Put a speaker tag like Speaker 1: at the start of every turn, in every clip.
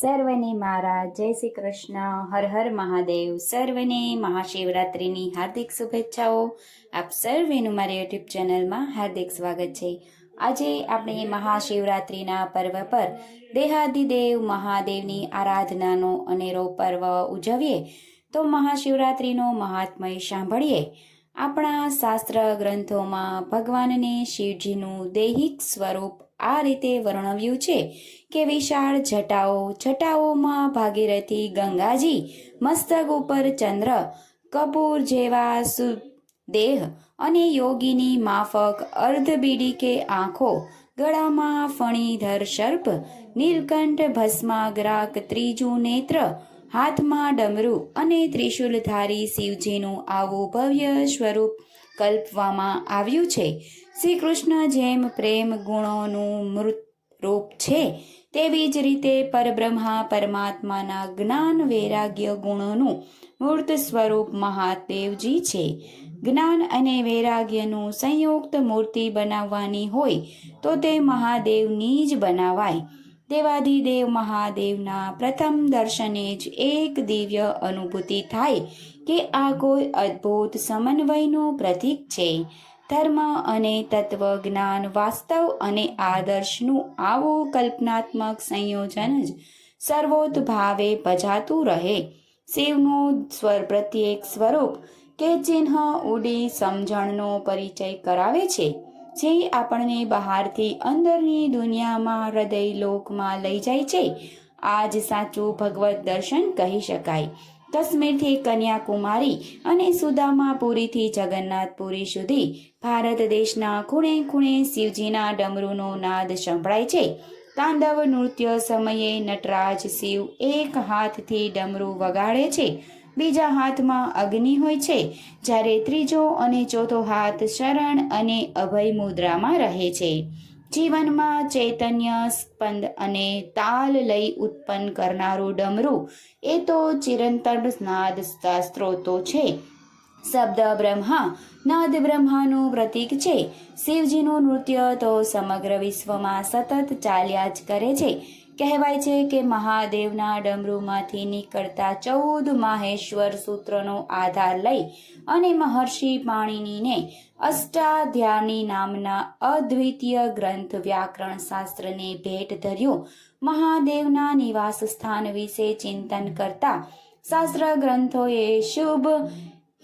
Speaker 1: સર્વને મારા, જય શ્રી કૃષ્ણ, હર હર મહાદેવ, સર્વને મહાશિવરાત્રિની હાર્દિક શુભેચ્છાઓ. આપ સર્વેનું મારી યુટ્યુબ ચેનલમાં હાર્દિક સ્વાગત છે. આજે આપણે મહાશિવરાત્રિના પર્વ પર દેહાદિદેવ મહાદેવની આરાધનાનો અનેરો પર્વ ઉજવીએ. તો મહાશિવરાત્રિનો મહાત્મય સાંભળીએ. આપણા શાસ્ત્ર ગ્રંથોમાં ભગવાનને શિવજીનું દૈહિક સ્વરૂપ આ રીતે વર્ણવ્યું છે કે વિશાળ જટાઓ જટાઓમાં ભાગીરથી ગંગાજી, મસ્તક ઉપર ચંદ્ર, કપૂર જેવા સુ દેહ અને યોગીની માફક અર્ધબીડી કે આંખો, ગળામાં ફણીધર સર્પ નીલકંઠ ભસ્માગ્રાક ત્રીજું નેત્ર, હાથમાં ડમરું અને ત્રિશુલધારી શિવજીનું આવું ભવ્ય સ્વરૂપ કલ્પવામાં આવ્યું છે. શ્રી કૃષ્ણ જેમ પ્રેમ ગુણોનું મૃત રૂપ છે, તેવી જ રીતે પરબ્રહ્મા પરમાત્માના જ્ઞાન વૈરાગ્ય ગુણોનું મૂર્ત સ્વરૂપ મહાદેવજી છે. જ્ઞાન અને વૈરાગ્યનું સંયુક્ત મૂર્તિ બનાવવાની હોય તો તે મહાદેવની જ બનાવાય. દેવાધિદેવ મહાદેવના પ્રથમ દર્શને જ એક દિવ્ય અનુભૂતિ થાય કે આ કોઈ અદ્ભુત સમન્વયનું પ્રતીક છે. ધર્મ અને તત્વજ્ઞાન વાસ્તવ અને આદર્શનું આવું કલ્પનાત્મક સંયોજન જ સર્વોત ભાવે ભજાતું રહે. શિવનું સ્વર પ્રત્યેક સ્વરૂપ કે ચિહ્ન ઉડી સમજણનો પરિચય કરાવે છે. જે આપણને બહારથી અંદરની દુનિયામાં હૃદય લોકમાં લઈ જાય છે આ જ સાચું ભગવત દર્શન કહી શકાય. કાશ્મીરથી કન્યાકુમારી અને સુદામાપુરીથી જગન્નાથપુરી સુધી ભારત દેશના ખૂણે ખૂણે શિવજીના ડમરૂનો નાદ સંભળાય છે. તાંડવ નૃત્ય સમયે નટરાજ શિવ એક હાથથી ડમરું વગાડે છે. બીજા હાથમાં અગ્નિ હોય છે, જ્યારે ત્રીજો અને ચોથો હાથ શરણ અને અભય મુદ્રામાં રહે છે. જીવનમાં ચૈતન્ય, સ્પંદ અને તાલ લઈ ઉત્પન્ન કરનારું ડમરું, એ તો ચિરંતર નાદ સ્ત્રોતો છે. શબ્દ બ્રહ્મા, નાદ બ્રહ્માનું પ્રતીક છે. શિવજીનું નૃત્ય તો સમગ્ર વિશ્વમાં સતત ચાલ્યા જ કરે છે. કહેવાય છે કે મહાદેવના ડમરૂમાંથી નીકળતા ચૌદ માહેશ્વર સૂત્રનો આધાર લઈ અને મહર્ષિ પાણીનીને અષ્ટાધ્યાની નામના અદ્વિતીય ગ્રંથ વ્યાકરણ શાસ્ત્રને ભેટ ધર્યો. મહાદેવના નિવાસ સ્થાન વિશે ચિંતન કરતા શાસ્ત્ર ગ્રંથોએ શુભ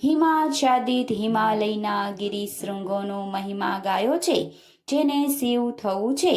Speaker 1: હિમાચ્છાદિત હિમાલયના ગિરિશૃંગોનો મહિમા ગાયો છે, જેને શિવ થવું છે.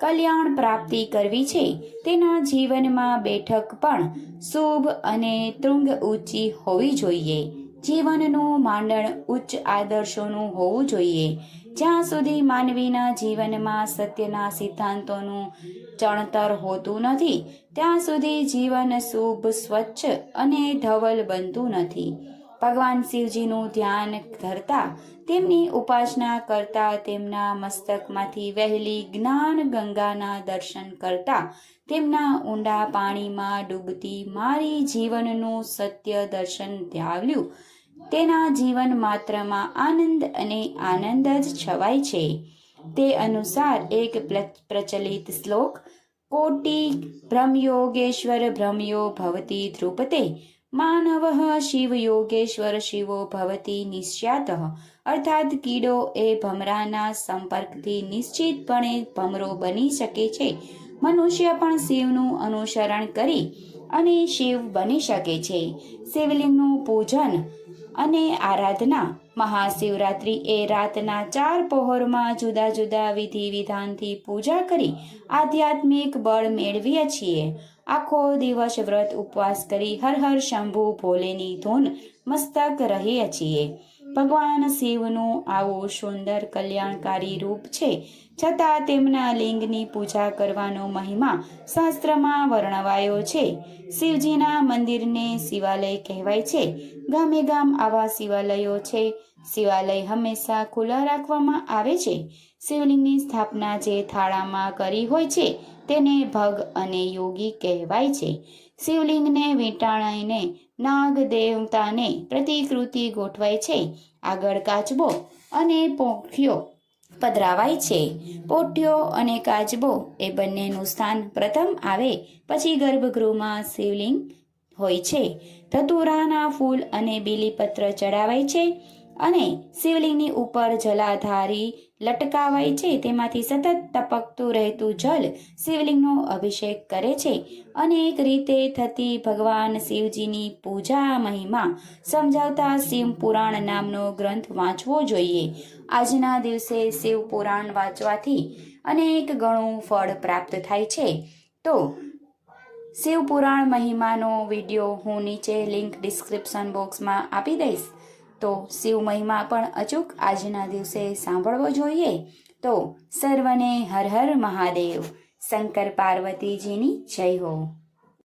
Speaker 1: કલ્યાણ પ્રાપ્તિ કરવી છે. તેના જીવનમાં બેઠક પણ શુભ અને તૃંગ ઊંચી હોવી જોઈએ. જીવનનું માંડણ ઉચ્ચ આદર્શોનું હોવું જોઈએ. જ્યાં સુધી માનવીના જીવનમાં સત્યના સિદ્ધાંતોનું ચણતર હોતું નથી, ત્યાં સુધી જીવન શુભ, સ્વચ્છ અને ધવલ બનતું નથી. ભગવાન શિવજીનું ધ્યાન ધરતા તેમની ઉપાસના કરતા તેમના મસ્તકમાંથી વહેલી જ્ઞાન ગંગાના દર્શન કરતા તેમના ઊંડા પાણીમાં ડૂબતી મારી જીવનનું સત્ય દર્શન ધ્યાવ્યું. તેના જીવન માત્રમાં આનંદ અને આનંદ જ છવાય છે. તે અનુસાર એક પ્રચલિત શ્લોક, કોટી ભ્રમયોગેશ્વર ભ્રમયો ભવતી ધ્રુપતે માનવ શિવયોગેશ્વર શિવો ભવતી નિશ્ચાત અર્થાત કીડો એ ભમરાના સંપર્કથી નિશ્ચિતપણે ભમરો બની શકે છે. મનુષ્ય પણ શિવનું અનુસરણ કરી અને શિવ બની શકે છે. શિવલિંગનું પૂજન અને આરાધના. મહાશિવરાત્રિ એ રાતના ચાર પહોરમાં જુદા જુદા વિધિ વિધાનથી પૂજા કરી આધ્યાત્મિક બળ મેળવીએ છીએ. આખો દિવસ વ્રત ઉપવાસ કરી હર હર શંભુ ભોલેની ધૂન મસ્તક રહીએ છીએ. ભગવાન શિવનું આવું સુંદર કલ્યાણકારી રૂપ છે. છતાં તેમના લિંગની પૂજા કરવાનો મહિમા શાસ્ત્રમાં વર્ણવાયો છે. શિવજીના મંદિરને શિવાલય કહેવાય છે. ગામે ગામ આવા શિવાલયો છે. શિવાલય હંમેશા ખુલ્લા રાખવામાં આવે છે. શિવલિંગની સ્થાપના જે થાળામાં કરી હોય છે, તેને ભગ અને યોગી કહેવાય છે. શિવલિંગને વીંટાળીને નાગ દેવતાને પ્રતિકૃતિ ગોઠવાય છે. આગળ કાચબો અને પોઠિયો પધરાવાય છે. પોઠિયો અને કાચબો એ બંનેનું સ્થાન પ્રથમ આવે પછી ગર્ભગૃહમાં શિવલિંગ હોય છે. ધતુરાના ફૂલ અને બીલીપત્ર ચડાવાય છે અને શિવલિંગની ઉપર જલાધારી લટકાવાય છે, તેમાંથી સતત ટપકતું રહેતું જલ શિવલિંગનો અભિષેક કરે છે અનેક રીતે થતી ભગવાન શિવજીની પૂજા મહિમા સમજાવતા શિવ પુરાણ નામનો ગ્રંથ વાંચવો જોઈએ. આજના દિવસે શિવ પુરાણ વાંચવાથી અનેક ગણું ફળ પ્રાપ્ત થાય છે. તો, શિવ પુરાણ મહિમાનો વીડિયો હું નીચે લિંક ડિસ્ક્રિપ્શન બોક્સમાં આપી દઈશ. તો શિવ મહિમા પણ અચૂક આજના દિવસે સાંભળવો જોઈએ. તો સર્વને હર હર મહાદેવ. શંકર પાર્વતીજીની જય હો.